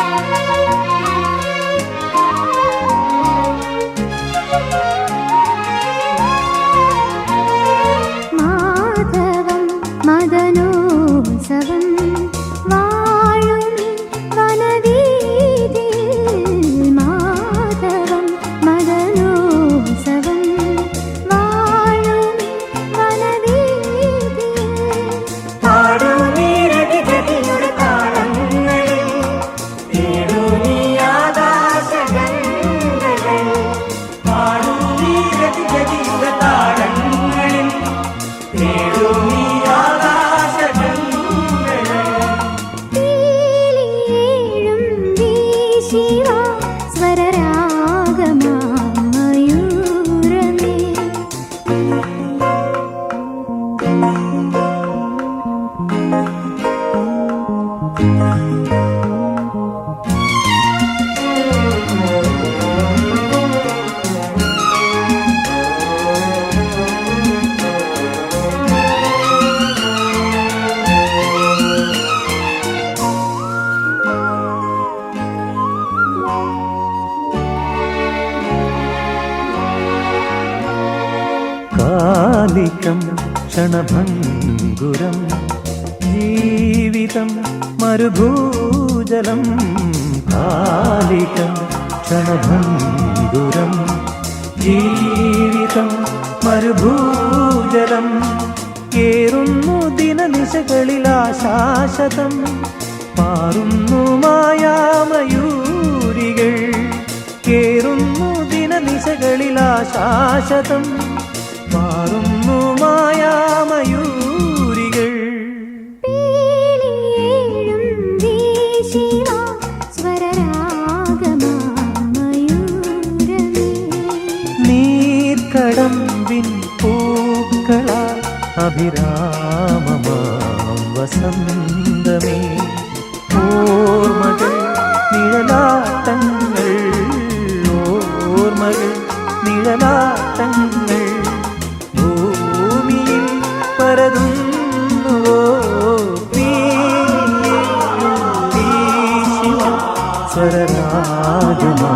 Música Yeah. കാലികം ക്ഷണഭംഗുരം ജീവിതം മരുഭൂജലം കാലികം ക്ഷണഭംഗുരം ജീവിതം മരുഭൂജലം കേറുന്നു ദിനനിശകളിലാശാശതം മാറുന്നു മായാമയൂരികൾ കേറുന്നു ദിനനിശകളിലാശാശതം പാറുന്നു മായാമയൂരികൾ. നീർക്കടമ്പിൻ പൂക്കളാ അഭിരാമമാം വസന്തമേ. ഓർമ്മകൾ നിഴലാട്ടങ്ങൾ കരുതുന്നുവോ സ്വരരാജുമാ